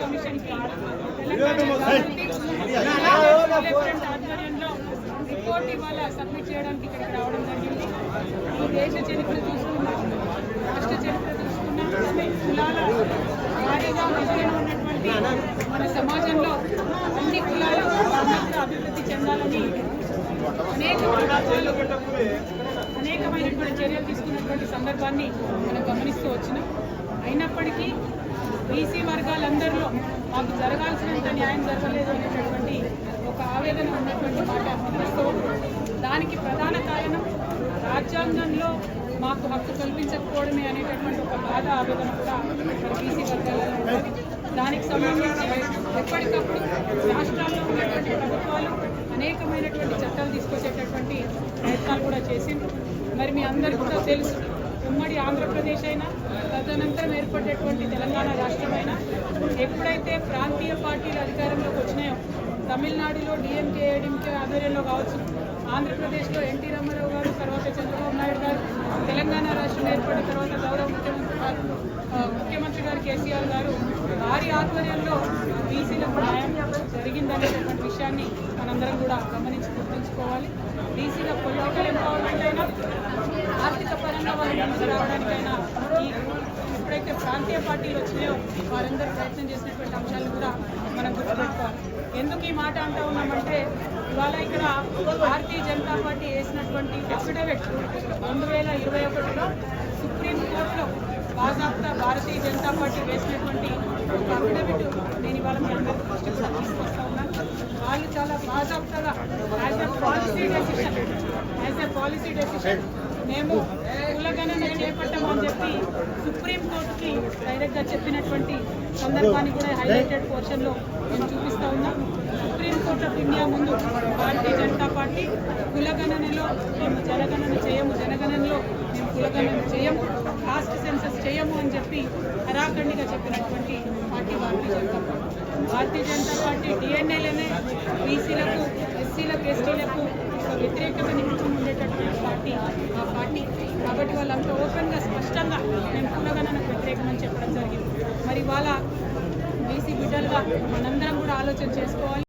Commission report ఇవాళ submit చేయడానికి ఇక్కడికి రావడం జరిగింది ఈ దేశ చరిత్ర చూసుకున్నా రాష్ట్ర చరిత్ర చూసుకున్నా కులాల వారీగా విజయం ఉన్నటువంటి మన సమాజంలో అన్ని కులాలు అభివృద్ధి చెందాలని అనేక అనేకమైనటువంటి చర్యలు తీసుకున్నటువంటి సందర్భాన్ని మనం గమనిస్తూ వచ్చినాం అయినప్పటికీ బీసీ వర్గాలందరిలో మాకు జరగాల్సినంత న్యాయం జరగలేదు అనేటటువంటి ఒక ఆవేదన ఉన్నటువంటి మాట వాస్తవం దానికి ప్రధాన కారణం రాజ్యాంగంలో మాకు హక్కు కల్పించకపోవడమే అనేటటువంటి ఒక బాధ ఆవేదన కూడా బీసీ వర్గాలలో దానికి సంబంధించి ఎప్పటికప్పుడు రాష్ట్రాల్లో ఉన్నటువంటి ప్రభుత్వాలు అనేకమైనటువంటి చట్టాలు తీసుకొచ్చేటటువంటి ప్రయత్నాలు కూడా చేసిండ్రు. మరి మీ అందరికీ కూడా తెలుసు ఉమ్మడి ఆంధ్రప్రదేశ్ అయినా తదనంతరం ఏర్పడేటువంటి తెలంగాణ రాష్ట్రం ఎప్పుడైతే ప్రాంతీయ పార్టీలు అధికారంలోకి వచ్చినాయో తమిళనాడులో డిఎంకే ఏడిఎంకే ఆధ్వర్యంలో కావచ్చు ఆంధ్రప్రదేశ్లో ఎన్టీ రామారావు గారు తర్వాత చంద్రబాబు నాయుడు గారు తెలంగాణ రాష్ట్రం ఏర్పడిన తర్వాత గౌరవ ముఖ్యమంత్రి గారు ముఖ్యమంత్రి గారు కేసీఆర్ గారు వారి ఆధ్వర్యంలో బీసీలకు న్యాయం జరిగిందనేటటువంటి విషయాన్ని మనందరం కూడా గమనించి గుర్తుంచుకోవాలి. బీసీల పొలిటికల్ ఎంపవర్మెంట్ అయినా ఆర్థిక పరంగా వాళ్ళు ముందుకు రావడానికైనా ఈ ఎప్పుడైతే ప్రాంతీయ పార్టీలు వచ్చినాయో వారందరూ ప్రయత్నం చేసినటువంటి అంశాలను కూడా మనం గుర్తుపెట్టుకోవాలి. ఎందుకు ఈ మాట అంటా ఉన్నామంటే ఇవాళ ఇక్కడ భారతీయ జనతా పార్టీ వేసినటువంటి అఫిడవిట్ రెండు వేల ఇరవై ఒకటిలో సుప్రీంకోర్టులో బాజాప్తా భారతీయ జనతా పార్టీ వేసినటువంటి ఒక అఫిడవిట్ నేను ఇవాళ మీ అందరికీ తీసుకొస్తా ఉన్నాను వాళ్ళు చాలా బాజాప్తాగా as a policy decision as a policy decision మేము కులగణన చేపట్టామని చెప్పి సుప్రీంకోర్టుకి డైరెక్ట్గా చెప్పినటువంటి సందర్భాన్ని కూడా హైలైటెడ్ పోర్షన్లో మేము చూపిస్తూ ఉన్నాం. సుప్రీంకోర్టు ఆఫ్ ఇండియా ముందు భారతీయ జనతా పార్టీ కులగణనలో మేము జనగణన చేయము జనగణనలో మేము కులగణన చేయము కాస్ట్ సెన్సస్ చేయము అని చెప్పి హరాఖండిగా చెప్పినటువంటి party Bharatiya Janata Party. Bharatiya Janata Party డిఎన్ఏలనే బీసీలకు ఎస్సీలకు ఎస్టీలకు ఒక వ్యతిరేకత నిమిత్తం ఉండేటటువంటి పార్టీ వాళ్ళంతా ఓపెన్గా స్పష్టంగా మేము కులగణనకు వ్యతిరేకమని చెప్పడం జరిగింది. మరి వాళ్ళ బీసీ బిడ్డలుగా మనందరం కూడా ఆలోచన చేసుకోవాలి.